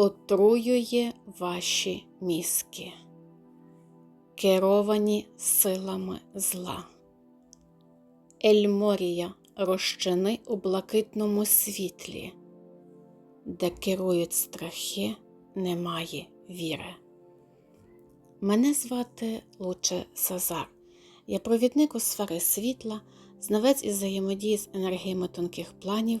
отруює ваші мізки, керовані силами зла. Ельморія розчини у блакитному світлі, де керують страхи, немає віри. Мене звати Луче Сазар. Я провідник у сфери світла, знавець із взаємодії з енергіями тонких планів,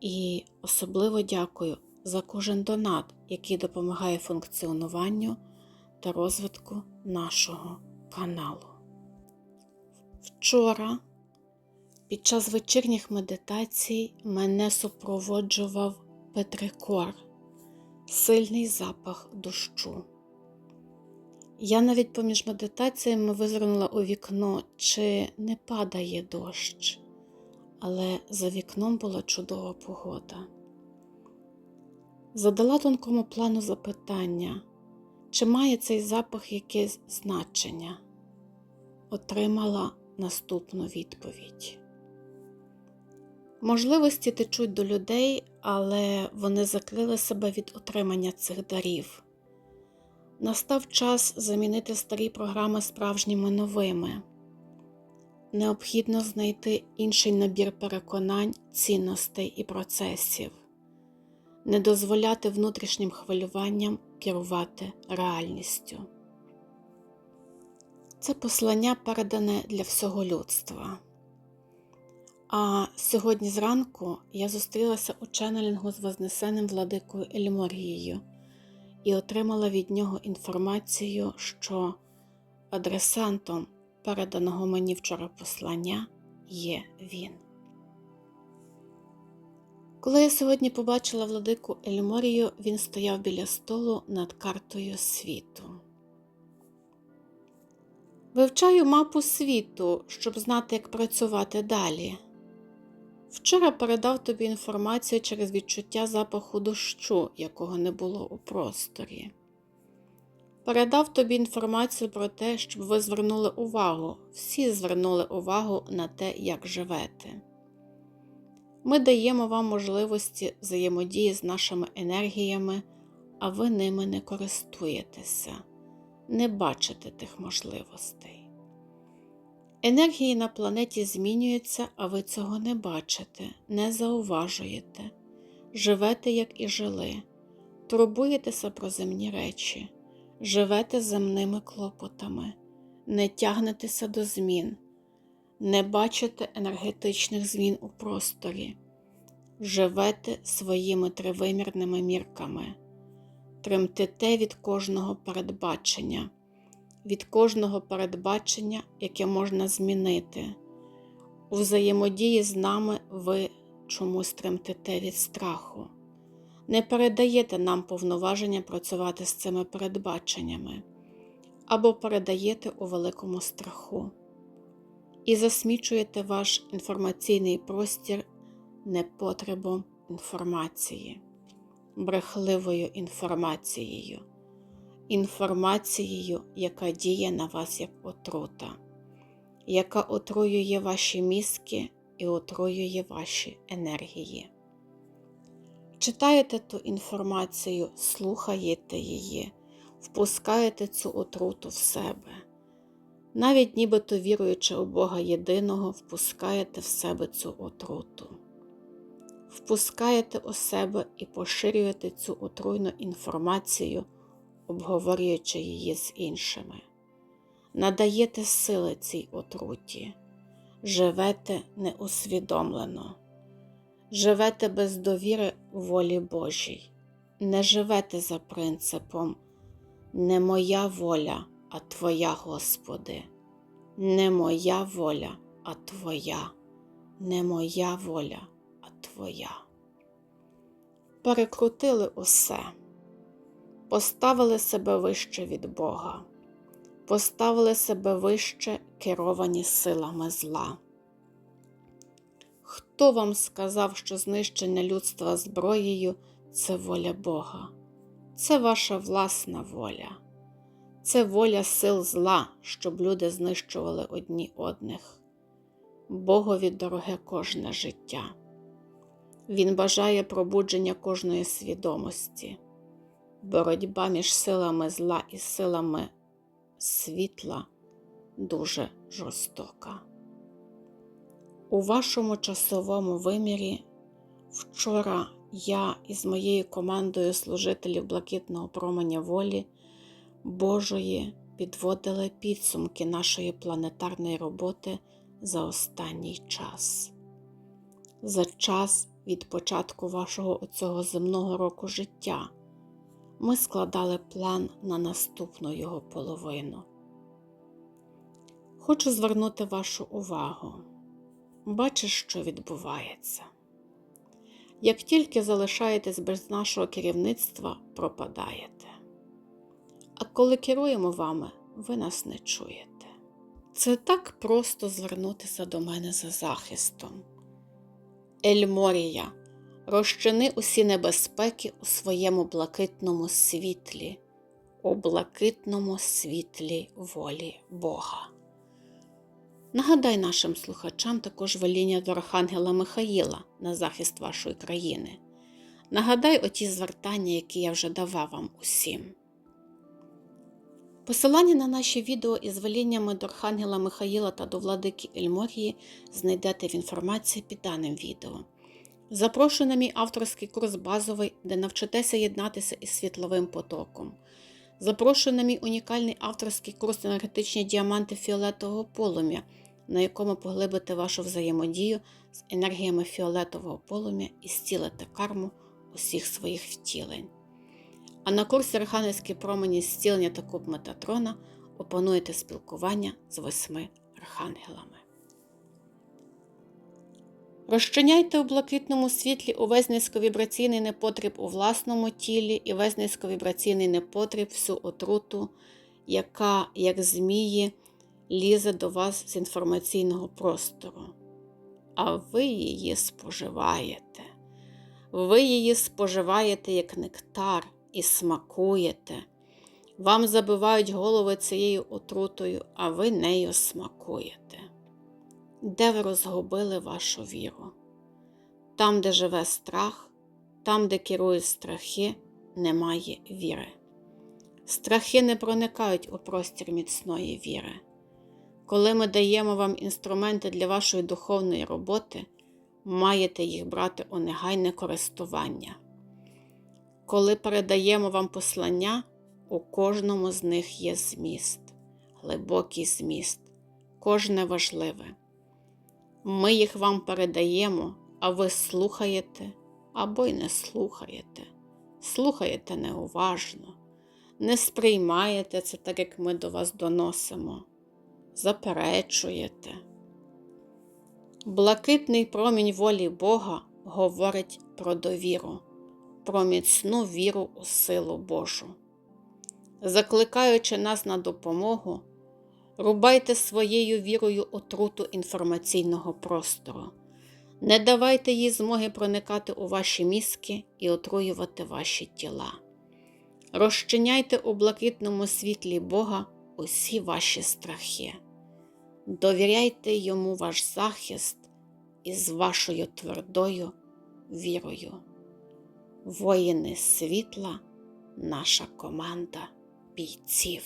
І особливо дякую за кожен донат, який допомагає функціонуванню та розвитку нашого каналу. Вчора, під час вечірніх медитацій, мене супроводжував Петрикор, сильний запах дощу. Я навіть поміж медитаціями визирнула у вікно, чи не падає дощ, але за вікном була чудова погода. Задала тонкому плану запитання, чи має цей запах якесь значення, отримала наступну відповідь. Можливості течуть до людей, але вони закрили себе від отримання цих дарів. Настав час замінити старі програми справжніми новими. Необхідно знайти інший набір переконань, цінностей і процесів, не дозволяти внутрішнім хвилюванням керувати реальністю. Це послання передане для всього людства. А сьогодні зранку я зустрілася у ченнелінгу з Вознесеним владикою Ельморією і отримала від нього інформацію, що адресантом переданого мені вчора послання є він. Коли я сьогодні побачила владику Ельморію, він стояв біля столу над картою світу. Вивчаю мапу світу, щоб знати, як працювати далі. Вчора передав тобі інформацію через відчуття запаху дощу, якого не було у просторі. Передав тобі інформацію про те, щоб ви звернули увагу, всі звернули увагу на те, як живете. Ми даємо вам можливості взаємодії з нашими енергіями, а ви ними не користуєтеся, не бачите тих можливостей. Енергії на планеті змінюються, а ви цього не бачите, не зауважуєте, живете, як і жили, турбуєтеся про земні речі, живете земними клопотами, не тягнетеся до змін, не бачите енергетичних змін у просторі, живете своїми тривимірними мірками, тремтите від кожного передбачення. Від кожного передбачення, яке можна змінити. У взаємодії з нами ви чомусь тремтите від страху. Не передаєте нам повноваження працювати з цими передбаченнями або передаєте у великому страху і засмічуєте ваш інформаційний простір непотребом інформації, брехливою інформацією інформацією, яка діє на вас як отрута, яка отруює ваші мізки і отруює ваші енергії. Читаєте ту інформацію, слухаєте її, впускаєте цю отруту в себе. Навіть нібито віруючи у Бога єдиного, впускаєте в себе цю отруту. Впускаєте у себе і поширюєте цю отруйну інформацію обговорюючи її з іншими. Надаєте сили цій отруті, живете неусвідомлено, живете без довіри волі Божій, не живете за принципом не моя воля, а Твоя, Господи, не моя воля, а Твоя, не моя воля, а Твоя. Перекрутили усе. Поставили себе вище від Бога, поставили себе вище керовані силами зла. Хто вам сказав, що знищення людства зброєю це воля Бога? Це ваша власна воля, це воля сил зла, щоб люди знищували одні одних. Богові дороге кожне життя. Він бажає пробудження кожної свідомості. Боротьба між силами зла і силами світла дуже жорстока. У вашому часовому вимірі вчора я із моєю командою служителів Блакитного променя волі Божої підводили підсумки нашої планетарної роботи за останній час. За час від початку вашого оцього земного року життя ми складали план на наступну його половину. Хочу звернути вашу увагу. Бачиш, що відбувається. Як тільки залишаєтесь без нашого керівництва, пропадаєте. А коли керуємо вами, ви нас не чуєте. Це так просто звернутися до мене за захистом. Ельморія, розчини усі небезпеки у своєму блакитному світлі, у блакитному світлі волі Бога. Нагадай нашим слухачам також веління до Архангела Михаїла на захист вашої країни. Нагадай оті звертання, які я вже давав вам усім. Посилання на наші відео із веліннями до Архангела Михаїла та до владики Ельморії знайдете в інформації під даним відео. Запрошую на мій авторський курс базовий, де навчитеся єднатися із світловим потоком. Запрошую на мій унікальний авторський курс енергетичні діаманти фіолетового полум'я, на якому поглибите вашу взаємодію з енергіями фіолетового полум'я і зцілите карму усіх своїх втілень. А на курсі Архангельські промені зцілення та куб Метатрона опануєте спілкування з восьми архангелами. Розчиняйте у блакитному світлі увесь низьковібраційний непотріб у власному тілі і весь низьковібраційний непотріб всю отруту, яка, як змії, лізе до вас з інформаційного простору. А ви її споживаєте. Ви її споживаєте як нектар і смакуєте. Вам забивають голови цією отрутою, а ви нею смакуєте. Де ви розгубили вашу віру? Там, де живе страх, там, де керують страхи, немає віри. Страхи не проникають у простір міцної віри. Коли ми даємо вам інструменти для вашої духовної роботи, маєте їх брати у негайне користування. Коли передаємо вам послання, у кожному з них є зміст, глибокий зміст, кожне важливе. Ми їх вам передаємо, а ви слухаєте або й не слухаєте. Слухаєте неуважно, не сприймаєте це так, як ми до вас доносимо, заперечуєте. Блакитний промінь волі Бога говорить про довіру, про міцну віру у силу Божу. Закликаючи нас на допомогу, рубайте своєю вірою отруту інформаційного простору. Не давайте їй змоги проникати у ваші мізки і отруювати ваші тіла. Розчиняйте у блакитному світлі Бога усі ваші страхи. Довіряйте йому ваш захист із вашою твердою вірою. Воїни світла, наша команда бійців.